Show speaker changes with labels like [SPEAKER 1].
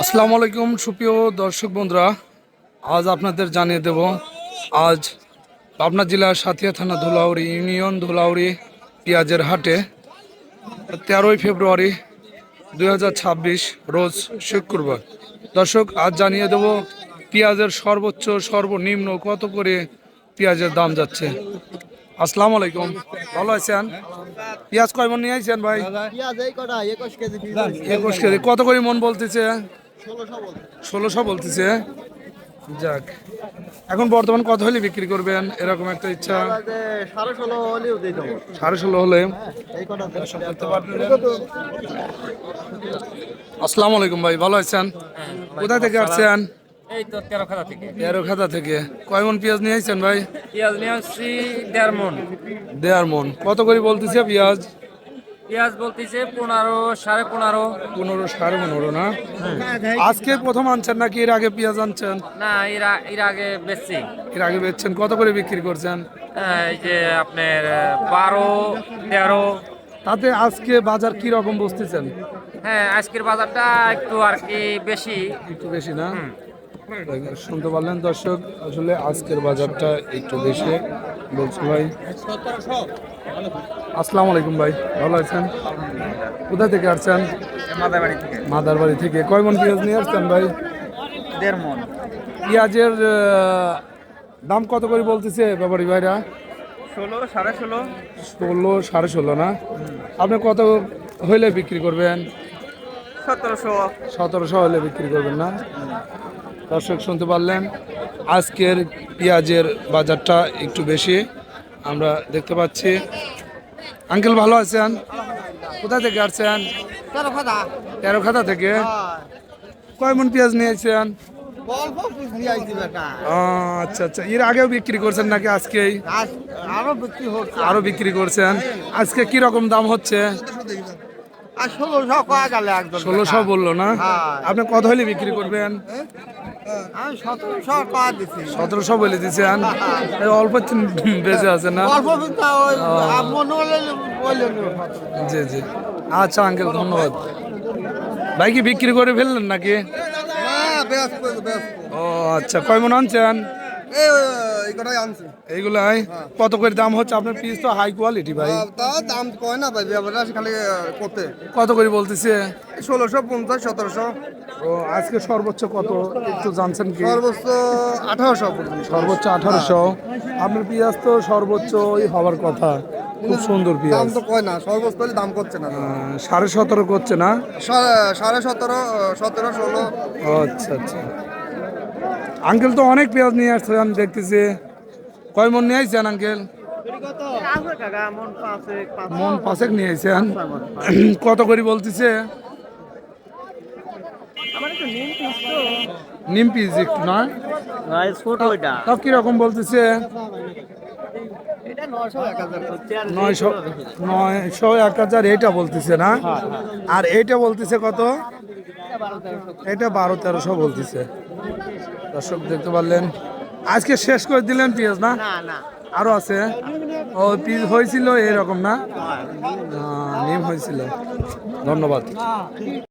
[SPEAKER 1] আসসালামু আলাইকুম, সুপ্রিয় দর্শক বন্ধুরা। আজ আপনাদের জানিয়ে দেব, আজ পাবনা জেলার সাথিয়া থানা ধুলাউড়ি, ইউনিয়ন ধুলাউড়ি, পেঁয়াজের হাটে তেরোই ফেব্রুয়ারি দু হাজার ছাব্বিশ রোজ শুক্রবার। দর্শক, আজ জানিয়ে দেব, পেঁয়াজের সর্বোচ্চ, সর্বনিম্ন কত করে পেঁয়াজের দাম যাচ্ছে? আসসালামু আলাইকুম। ভালো আছেন? পেঁয়াজ কয় মন নিয়ে আইছেন ভাই?
[SPEAKER 2] একুশ কেজি
[SPEAKER 1] কত করে মন বলতেছে?
[SPEAKER 2] ষোলোশো
[SPEAKER 1] বলতেছে? যাক। এখন বর্তমান কত হলে বিক্রি করবেন? এরকম একটা ইচ্ছা।
[SPEAKER 2] সাড়ে ষোলো
[SPEAKER 1] সাড়ে হলে। আসসালামু আলাইকুম ভাই ভালো আছেন? কোথা থেকে আসছেন?
[SPEAKER 3] এই তো তেরো খাতা থেকে।
[SPEAKER 1] তেরো খাতা থেকে। কয় মন পেঁয়াজ নিয়ে আসছেন ভাই?
[SPEAKER 3] পেঁয়াজ নিয়ে আসছি দেড় মন।
[SPEAKER 1] দেড় মন। কত করে বলতেছে পেঁয়াজ?
[SPEAKER 3] পেঁয়াজ বলতেছে পনেরো সাড়ে পনেরো।
[SPEAKER 1] পনেরো সাড়ে পনেরো না? আজকে প্রথম আনছেন নাকি এর আগে পেঁয়াজ আনছেন?
[SPEAKER 3] না এর এর আগে বেচছি।
[SPEAKER 1] এর আগে বেচছেন। কত করে বিক্রি করছেন?
[SPEAKER 3] এই যে আপনার বারো তেরো।
[SPEAKER 1] তাতে আজকে বাজার কি রকম বসতেছেন?
[SPEAKER 3] হ্যাঁ আজকের বাজারটা একটু আর কি বেশি।
[SPEAKER 1] একটু বেশি না? শুনতে পারলেন দর্শক আসলে আজকের বাজারটা একটু বেশি বলছি ভাই। আসসালামু আলাইকুম ভাই ভালো আছেন? কোথা থেকে আসছেন?
[SPEAKER 3] মাদাবাড়ি থেকে।
[SPEAKER 1] মাদার বাড়ি থেকে। কয় মন পেঁয়াজ নিয়ে আসছেন ভাই?
[SPEAKER 3] দেড় মন।
[SPEAKER 1] পেঁয়াজের দাম কত করে বলতেছে ব্যাপারী ভাইরা?
[SPEAKER 3] ষোলো সাড়ে ষোলো।
[SPEAKER 1] ষোলো সাড়ে ষোলো না? আপনি কত হইলে বিক্রি করবেন?
[SPEAKER 3] সতেরোশো।
[SPEAKER 1] সতেরোশো হলে বিক্রি করবেন না? দর্শক শুনতে পারলেন আজকের পেঁয়াজের বাজারটা একটু বেশি। আমরা দেখতে পাচ্ছি। আঙ্কেল ভালো আছেন? কোথা থেকে আসছেন?
[SPEAKER 2] তেরো
[SPEAKER 1] খাতা থেকে? কয় মন পেঁয়াজ নিয়েছেন আচ্ছা আচ্ছা। এর আগেও বিক্রি করছেন নাকি আজকেই?
[SPEAKER 2] আরও বিক্রি
[SPEAKER 1] আরও বিক্রি করছেন। আজকে কি রকম দাম হচ্ছে?
[SPEAKER 2] ষোলোশো
[SPEAKER 1] বলল না?
[SPEAKER 2] হ্যাঁ।
[SPEAKER 1] আপনি কত হলে বিক্রি করবেন?
[SPEAKER 2] আমি সতেরোশো কয়া দিছি।
[SPEAKER 1] সতেরোশো বলে দিচ্ছেন অল্প বেঁচে আছে না?
[SPEAKER 2] অল্প
[SPEAKER 1] জি জি। আচ্ছা আঙ্কেল ধন্যবাদ। ভাই কি বিক্রি করে ফেললেন নাকি? ও আচ্ছা। কয় মন আনছেন? এইগুলাই কত করে দাম হচ্ছে? আপনার পিস তো হাই কোয়ালিটি ভাই।
[SPEAKER 2] দাম কয় না ভাই? খালি করতে।
[SPEAKER 1] কত করে বলতেছে?
[SPEAKER 2] ষোলোশো পঞ্চাশ সতেরোশো।
[SPEAKER 1] ও আজকে সর্বোচ্চ কত? একটু জানছেন কি?
[SPEAKER 2] সর্বোচ্চ আঠারোশো
[SPEAKER 1] সর্বোচ্চ আঠারোশো। আপনার পেঁয়াজ তো সর্বোচ্চই হওয়ার কথা। খুব সুন্দর
[SPEAKER 2] দাম তো কয় না সর্বোচ্চ দাম করছে না।
[SPEAKER 1] সাড়ে সতেরো করছে না?
[SPEAKER 2] সাড়ে সতেরো সতেরো ষোলো।
[SPEAKER 1] আচ্ছা আচ্ছা। আঙ্কেল তো অনেক পেঁয়াজ নিয়ে আসছে আমি দেখতেছি। কয় মন নিয়ে আসছেন আঙ্কেল? মন পাঁচেক নিয়ে আসছেন কত করে বলতেছে? নিম পিস একটু না? তাও কীরকম বলতেছে? নয়শো এক হাজার এইটা বলতেছে না? আর এইটা বলতেছে কত? এটা বারো তেরোশো বলতেছে। দর্শক দেখতে পারলেন। আজকে শেষ করে দিলেন পেঁয়াজ না? আরও আছে? ও পিস হয়েছিল এরকম না? নিম হয়েছিল। ধন্যবাদ।